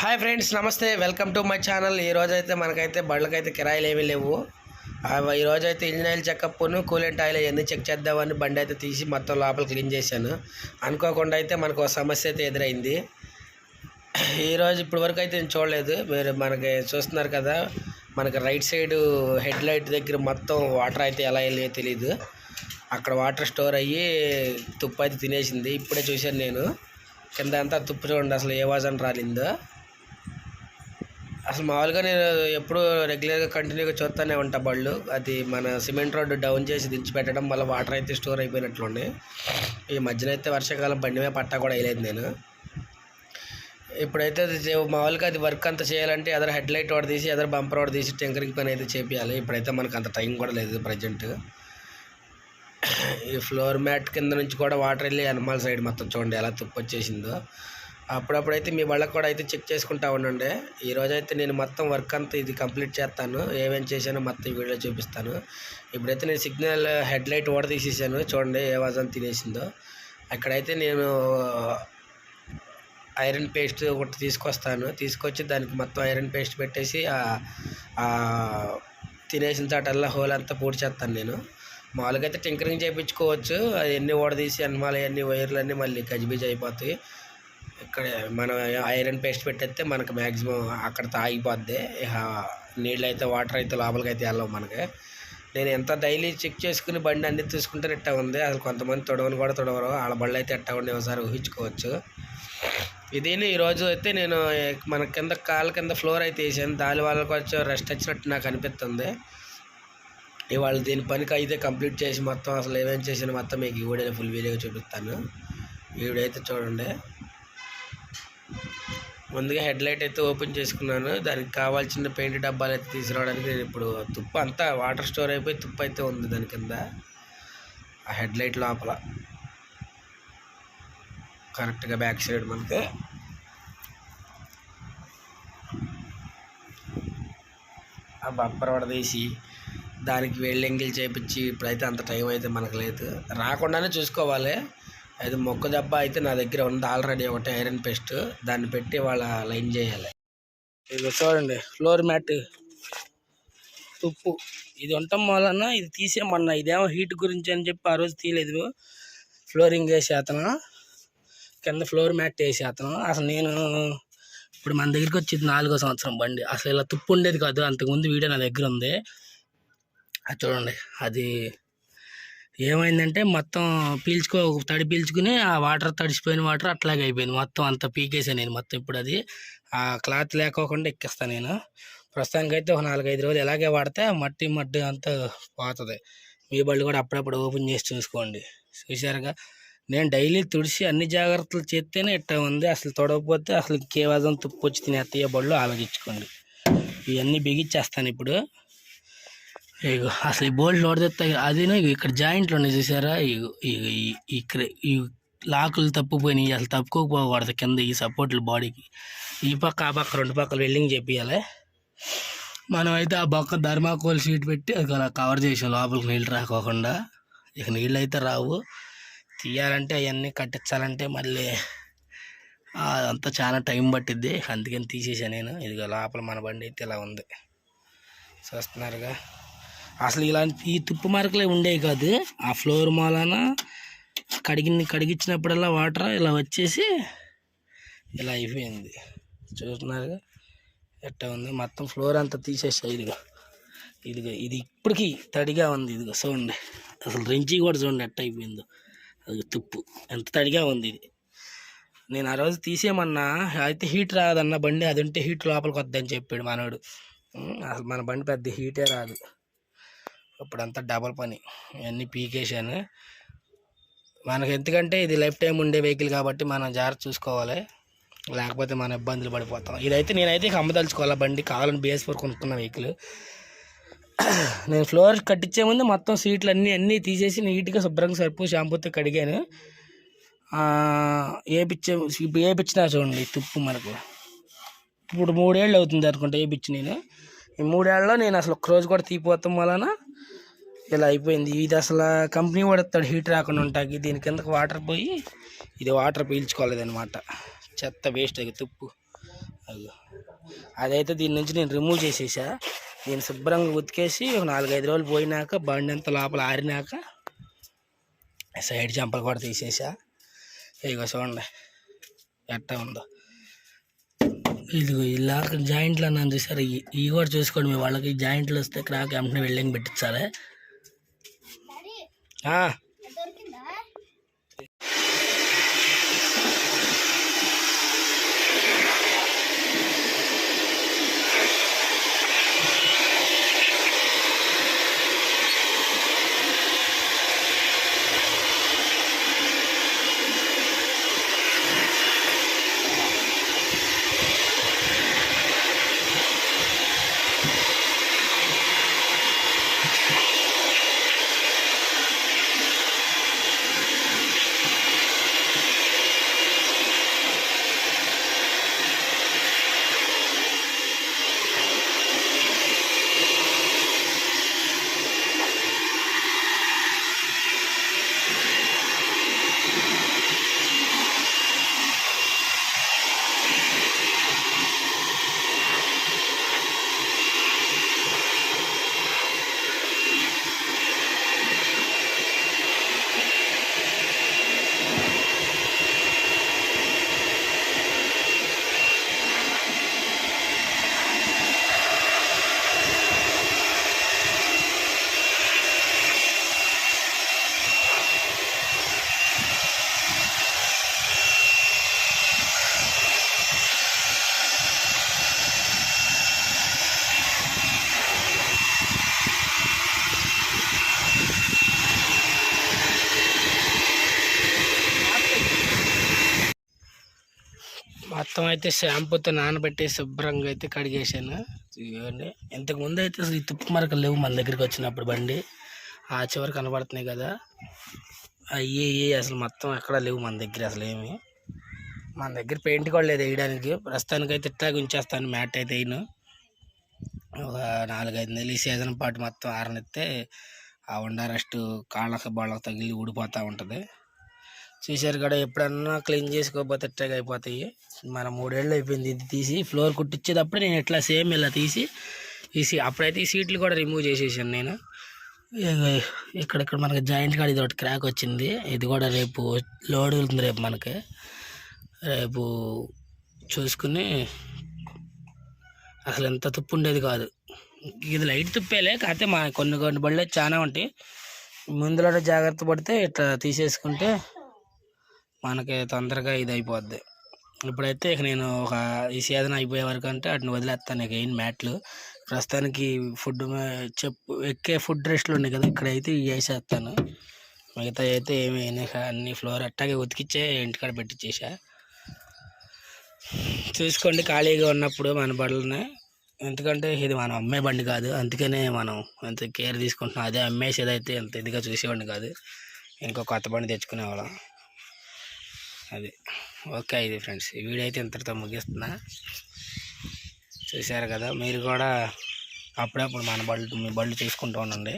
Hi friends నమస్తే. Welcome to my channel ఈ రోజు అయితే మనకైతే బండ్లకైతే కిరాయిలు ఏమీ లేవు. ఈరోజు ఈ రోజు అయితే ఇంజిన్ ఆయిల్ చెకప్ను కూలెంట్ ఆయిల్ అవన్నీ చెక్ చేద్దామని బండి అయితే తీసి మొత్తం లోపల క్లీన్ చేశాను. అనుకోకుండా అయితే మనకు ఒక సమస్య అయితే ఎదురైంది. ఈ రోజు ఇప్పటి వరకు అయితే నేను చూడలేదు. మీరు మనకి చూస్తున్నారు కదా మనకి రైట్ సైడ్ హెడ్ లైట్ దగ్గర మొత్తం వాటర్ అయితే ఎలా వెళ్ళాయో తెలియదు అక్కడ వాటర్ స్టోర్ అయ్యి తుప్పు అయితే తినేసింది. ఇప్పుడే చూశాను నేను. కింద అంతా తుప్పు చూడండి అసలు ఏ వాసన రాలిందో. అసలు మామూలుగా నేను ఎప్పుడు రెగ్యులర్గా కంటిన్యూగా చూస్తూనే ఉంటా బళ్ళు. అది మన సిమెంట్ రోడ్డు డౌన్ చేసి దించి పెట్టడం వల్ల వాటర్ అయితే స్టోర్ అయిపోయినట్లున్నాయి ఈ మధ్యన అయితే వర్షాకాలం బండి మీద పట్టా కూడా వేయలేదు నేను. ఇప్పుడైతే అది మామూలుగా అది వర్క్ అంతా చేయాలంటే ఎదర హెడ్ లైట్ వాడు తీసి ఎదర బంపర్ వాడు తీసి టెంకరింగ్ పని అయితే చేపియాలి. ఇప్పుడైతే మనకు అంత టైం కూడా లేదు ప్రజెంట్. ఈ ఫ్లోర్ మ్యాట్ కింద నుంచి కూడా వాటర్ వెళ్ళి అనుమాల్ సైడ్ మొత్తం చూడండి ఎలా తుప్పు వచ్చేసిందో. అప్పుడప్పుడైతే మీ వాళ్ళకి కూడా అయితే చెక్ చేసుకుంటా ఉండండి. ఈరోజైతే అయితే నేను మొత్తం వర్క్ అంతా ఇది కంప్లీట్ చేస్తాను. ఏమేం చేశానో మొత్తం ఈ వీడియో చూపిస్తాను. ఇప్పుడైతే నేను సిగ్నల్ హెడ్ లైట్ ఓడ తీసేసాను చూడండి ఏ వాజన్ తినేసిందో. అక్కడైతే నేను ఐరన్ పేస్ట్ ఒకటి తీసుకొస్తాను. తీసుకొచ్చి దానికి మొత్తం ఐరన్ పేస్ట్ పెట్టేసి తినేసిన చాటల్లా హోల్ అంతా పూడి చేస్తాను నేను. మామూలుగా అయితే టింకరింగ్ చేయించుకోవచ్చు అవన్నీ ఎన్ని ఓడదీసి అన్నమాల అవన్నీ వైర్లు అన్నీ మళ్ళీ గజిబిజి అయిపోతాయి. ఇక్కడ మనం ఐరన్ పేస్ట్ పెట్టేస్తే మనకు మ్యాక్సిమం అక్కడ తాగిపోద్ది. ఇక నీళ్ళు అయితే వాటర్ అయితే లోపలికి అయితే వెళ్ళవు మనకి. నేను ఎంత డైలీ చెక్ చేసుకుని బండి అన్ని చూసుకుంటే ఇట్టా ఉంది. అసలు కొంతమంది తొడవని కూడా తొడవరు. వాళ్ళ బళ్ళు అయితే ఎట్టా ఉండే ఒకసారి ఊహించుకోవచ్చు. ఇది ఈరోజు అయితే నేను మన కింద కాళ్ళ కింద ఫ్లోర్ అయితే వేసాను. దాని వాళ్ళకి కొంచెం రెస్ట్ వచ్చినట్టు నాకు అనిపిస్తుంది. ఇవాళ దీని పనికి అయితే కంప్లీట్ చేసి మొత్తం అసలు ఏమేమి చేసిన మొత్తం మీకు ఈ వీడియోలో ఫుల్ వీడియో చూపిస్తాను. ఈవిడైతే వీడియో అయితే చూడండి. ముందుగా హెడ్ లైట్ అయితే ఓపెన్ చేసుకున్నాను. దానికి కావాల్సిన పెయింట్ డబ్బాలు అయితే తీసుకురావడానికి నేను ఇప్పుడు తుప్పు అంతా వాటర్ స్టోర్ అయిపోయి తుప్పు అయితే ఉంది దాని కింద. ఆ హెడ్ లైట్ లోపల కరెక్ట్గా బ్యాక్ సైడ్ మనకి. ఆ బంపర్ వడదీసి దానికి వెల్డింగిల్ చేయించి ఇప్పుడైతే అంత టైం అయితే మనకు లేదు. రాకుండానే చూసుకోవాలి. అది మొక్క దెబ్బ అయితే నా దగ్గర ఉంది. ఆల్రెడీ ఒకటి ఐరన్ పేస్ట్. దాన్ని పెట్టి వాళ్ళ లైన్ చేయాలి. ఇది చూడండి ఫ్లోర్ మ్యాట్. తుప్పు ఇది ఉండటం వలన ఇది తీసేయమన్నా ఇదేమో హీట్ గురించి అని చెప్పి ఆ రోజు తీయలేదు. ఫ్లోరింగ్ వేసే అతను. కింద ఫ్లోర్ మ్యాట్ వేసే అతను. అసలు నేను ఇప్పుడు మన దగ్గరికి వచ్చేది నాలుగో సంవత్సరం బండి. అసలు ఇలా తుప్పు ఉండేది కాదు. అంతకుముందు వీడియో నా దగ్గర ఉంది. అది చూడండి అది ఏమైందంటే మొత్తం పీల్చుకో తడి పీల్చుకుని ఆ వాటర్ తడిసిపోయిన వాటర్ అట్లాగే అయిపోయింది. మొత్తం అంత పీకేసాను నేను మొత్తం ఇప్పుడు అది. ఆ క్లాత్ లేకోకుండా ఎక్కిస్తాను నేను. ప్రస్తుతానికైతే ఒక నాలుగైదు రోజులు ఎలాగే వాడితే మట్టి మట్టి అంతా పోతుంది. మీ బళ్ళు కూడా అప్పుడప్పుడు ఓపెన్ చేసి చూసుకోండి. చూసారుగా నేను డైలీ తుడిసి అన్ని జాగ్రత్తలు చేస్తేనే ఇట్టా ఉంది. అసలు తొడవకపోతే అసలు కేవలం తుప్పు వచ్చి తినేస్తాయి బళ్ళు ఆలోచించుకోండి. ఇవన్నీ బిగించేస్తాను ఇప్పుడు. ఇగో అసలు ఈ బోల్ట్ నోడదెత్తాయి అది ఇక్కడ జాయింట్లు ఉన్నాయి చూసారా ఇగో ఇగో ఈ- ఈ లాకులు తప్పుపోయినాయి అసలు తప్పుకోకపోకూడదు కింద ఈ సపోర్ట్లు బాడీకి. ఈ పక్క ఆ పక్క రెండు పక్కల వెల్డింగ్ చేపియాలి మనం అయితే ఆ పక్క ధర్మాకోల్ షీట్ పెట్టి అది అలా కవర్ చేసాం లోపలికి నీళ్ళు రాకోకుండా. ఇక నీళ్ళు అయితే రావు. తీయాలంటే అవన్నీ కట్టించాలంటే మళ్ళీ అంతా చాలా టైం పట్టిద్ది. అందుకని తీసేసాను నేను. ఇదిగో లోపల మన బండి అయితే ఇలా ఉంది. చూస్తున్నారుగా. అసలు ఇలాంటి ఈ తుప్పు మార్కులే ఉండేవి కాదు. ఆ ఫ్లోర్ మూలాన కడిగి కడిగించినప్పుడల్లా వాటర్ ఇలా వచ్చేసి ఇలా అయిపోయింది. చూస్తున్నారుగా ఎట్టా ఉంది? మొత్తం ఫ్లోర్ అంతా తీసేసాయి ఇదిగో. ఇదిగో ఇది ఇప్పటికీ తడిగా ఉంది ఇదిగో చూడండి. అసలు రెంచి కూడా చూడండి ఎట్ట అయిపోయిందో. అది తుప్పు ఎంత తడిగా ఉంది ఇది. నేను ఆ రోజు తీసేయమన్నా అయితే హీట్ రాదన్న బండి అది ఉంటే హీట్ లోపలికి వద్దని చెప్పాడు మనోడు. అసలు మన బండి పెద్ద హీటే రాదు. ఇప్పుడంతా డబల్ పని. ఇవన్నీ పీకేశాను. మనకి ఎందుకంటే ఇది లైఫ్ టైం ఉండే వెహికల్ కాబట్టి మనం జాగ్రత్త చూసుకోవాలి. లేకపోతే మన ఇబ్బందులు పడిపోతాం. ఇదైతే నేనైతే అమ్మదలుచుకోవాలి? బండి కావాలని బేస్ ఫోర్ కొనుక్కున్న వెహికల్. నేను ఫ్లోర్ కట్టించే ముందు మొత్తం సీట్లు అన్నీ అన్నీ తీసేసి నీట్గా శుభ్రంగా సరిపో షాంపూతో కడిగాను. ఏపిచ్చే ఇప్పుడు ఏపిచ్చినా చూడండి తుప్పు మనకు. ఇప్పుడు మూడేళ్ళు అవుతుంది అనుకుంటా ఏపిచ్చి నేను. ఈ మూడేళ్ళలో నేను అసలు ఒక్కరోజు కూడా తీపోతాం వలన ఇలా అయిపోయింది. ఇది అసలు కంపెనీ వాడతాడు హీట్ రాకుండా ఉంటాకి. దీని కిందకి వాటర్ పోయి ఇది వాటర్ పీల్చుకోలేదన్నమాట. చెత్త వేస్ట్ అది తుప్పు. అదైతే దీని నుంచి నేను రిమూవ్ చేసేసా. దీన్ని శుభ్రంగా ఉతికేసి ఒక నాలుగైదు రోజులు పోయినాక బండి అంతా లోపల ఆరినాక సైడ్ చెంపలు కూడా తీసేసా. ఇదిగో చూడండి ఎట్టా ఉందో. ఇదిగో ఇలా జాయింట్లు అన్నాను చూసారు? ఇవి ఇవి కూడా చూసుకోండి మీ వాళ్ళకి. జాయింట్లు వస్తే క్రాక్ వెంటనే వెల్డింగ్ పెట్టించాలి. ఆ, మొత్తం అయితే షాంపూతో నానబెట్టి శుభ్రంగా అయితే కడిగేసాను ఇవ్వండి ఇంతకు ముందు అయితే అసలు ఈ తుప్పు మరకలు లేవు మన దగ్గరికి వచ్చినప్పుడు బండి. ఆ చివరి కనబడుతున్నాయి కదా. అయ్యే అసలు మొత్తం ఎక్కడా లేవు మన దగ్గర అసలు ఏమి. మన దగ్గర పెయింట్ కూడా లేదు వేయడానికి. ప్రస్తుతానికి అయితే ఇట్టాగా ఉంచేస్తాను మ్యాట్ అయితే వేయను. ఒక నాలుగైదు నెలలు ఈ సీజన్ పాటు మొత్తం ఆరనిస్తే ఆ ఉండ రెస్ట్ కాళ్ళకి బాళ్ళకి తగిలి ఊడిపోతూ ఉంటుంది. చూశారు కూడా ఎప్పుడన్నా క్లీన్ చేసుకోకపోతే ఇట్టాగా అయిపోతాయి? మన మూడేళ్ళు అయిపోయింది ఇది తీసి ఫ్లోర్ కుట్టించేటప్పుడు నేను ఇట్లా సేమ్ ఇలా తీసి తీసి అప్పుడైతే ఈ సీట్లు కూడా రిమూవ్ చేసేసాను నేను. ఇగో ఇక్కడిక్కడ మనకి జాయింట్ కాడ ఇది ఒకటి క్రాక్ వచ్చింది. ఇది కూడా రేపు లోడ్ వెళ్తుంది రేపు మనకి. రేపు చూసుకుని అసలు ఎంత తుప్పు ఉండేది కాదు. ఇది లైట్ తుప్పేలే కాకపోతే మా కొన్ని కొన్ని బళ్ళు చాలా ఉంటాయి. ముందులో జాగ్రత్త పడితే ఇట్లా తీసేసుకుంటే మనకి తొందరగా ఇది అయిపోద్ది ఇప్పుడైతే ఇక నేను ఒక ఈ సీజన్ అయిపోయే వరకు అంటే వాటిని వదిలేస్తాను ఇక ఏం మ్యాట్లు. ప్రస్తుతానికి ఫుడ్ చెప్పు ఎక్కే ఫుడ్ రెస్ట్లు ఉన్నాయి కదా ఇక్కడైతే ఇవి వేసేస్తాను మిగతా అయితే ఏమి అన్ని ఫ్లోర్ అట్టాగే ఉతికిచ్చే ఇంటికాడ పెట్టించేసా చూసుకోండి ఖాళీగా ఉన్నప్పుడు మన బండ్లని ఎందుకంటే ఇది మనం అమ్మే బండి కాదు అందుకనే మనం అంత కేర్ తీసుకుంటున్నాం అదే అమ్మేసేదైతే అయితే అంత ఇదిగా చూసేవాడిని కాదు. ఇంకో కొత్త బండి తెచ్చుకునేవాళ్ళం. అది. ఓకే ఇది ఫ్రెండ్స్. ఈ వీడియో అయితే ఇంతటితో ముగిస్తున్నా. చూశారు కదా మీరు కూడా అప్పుడప్పుడు మన బళ్ళు మీ బళ్ళు తీసుకుంటూ ఉండండి.